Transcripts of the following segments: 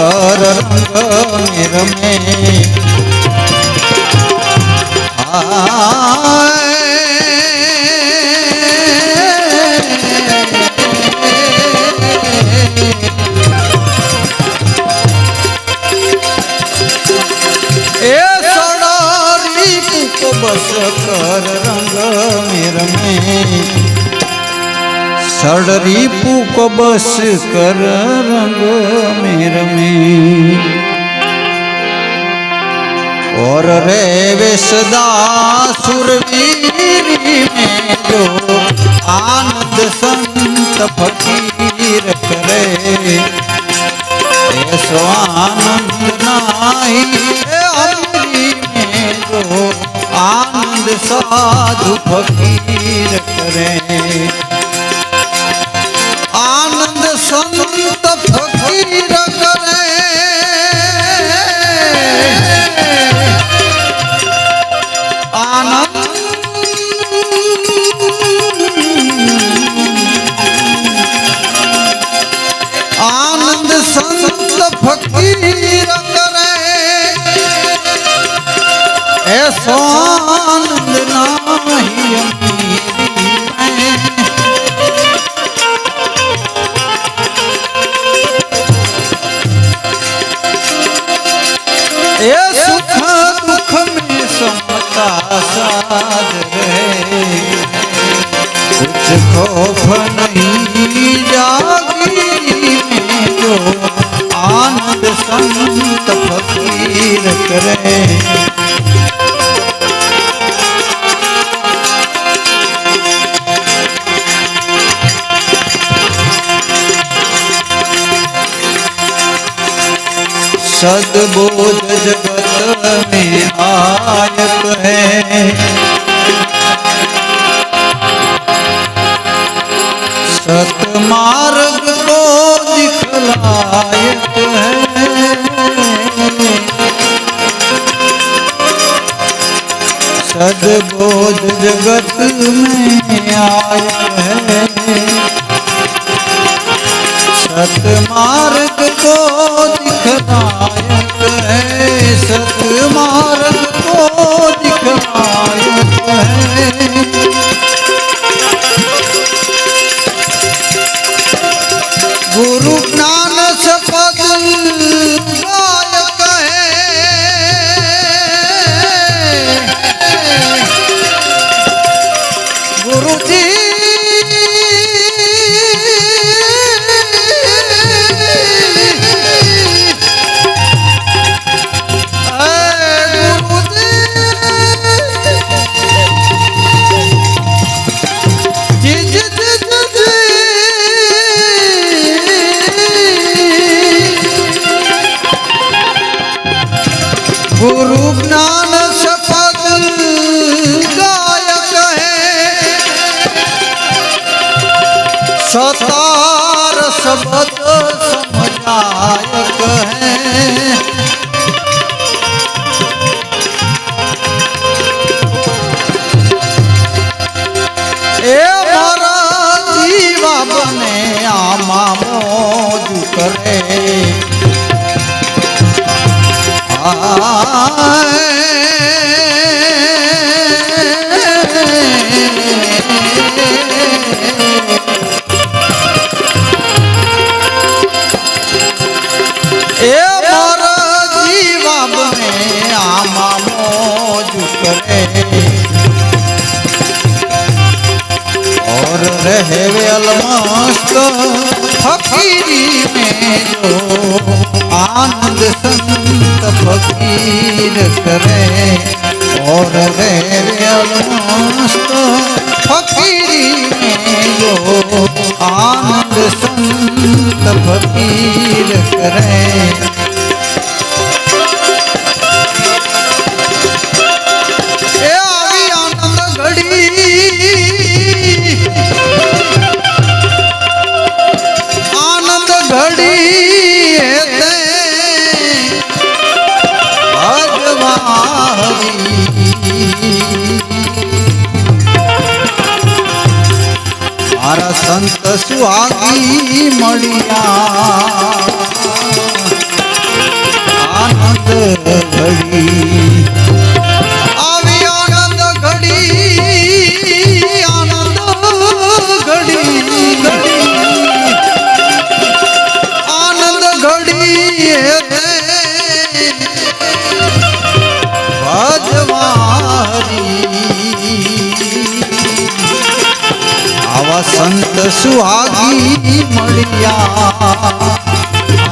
કર રંગ રમે બસ કર રંગ રમે સડરી પૂક બસ કર રંગ મેર મેં. ઓર રે વેશદા સુરવીરી મેં જો આનંદ સંત ફકીર કરે. એસો આનંદ નાહી અમરી મેં જો આનંદ સાધુ ફકીર કરે. સંત ફકીર કરે. આનંદ આનંદ સંત ફકીર કરે. એ સો सदबोध जगत में आयत है सतमार्ग को दिखलायत है सदबोध जगत में आयत है सतमार्ग को दिखलायत है सतमार्ग को दिखलायत है સતાર શબ્દ સમજાયક હૈ. એ મારા જીવા બને આમાં મોજ કરે. આ करे और रहे वे अलमास्त फकीरी में जो आनंद संत फकीर करे और रहे वे अलमास्त फकीरी में जो आनंद संत फकीर करे ઘડી ભગવા મારા સંત સુહાગી મળ્યા. આનંદ ઘડી સુહાગી મળ્યા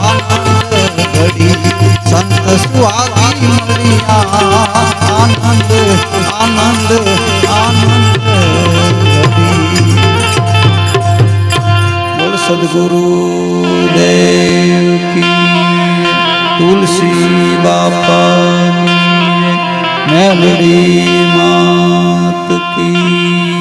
આનંદ ઘડી સંત સુહાગી મળ્યા આનંદ આનંદ આનંદ બોલ સદગુરુ દેવ કી તુલસી બાપા મેલડી માત કી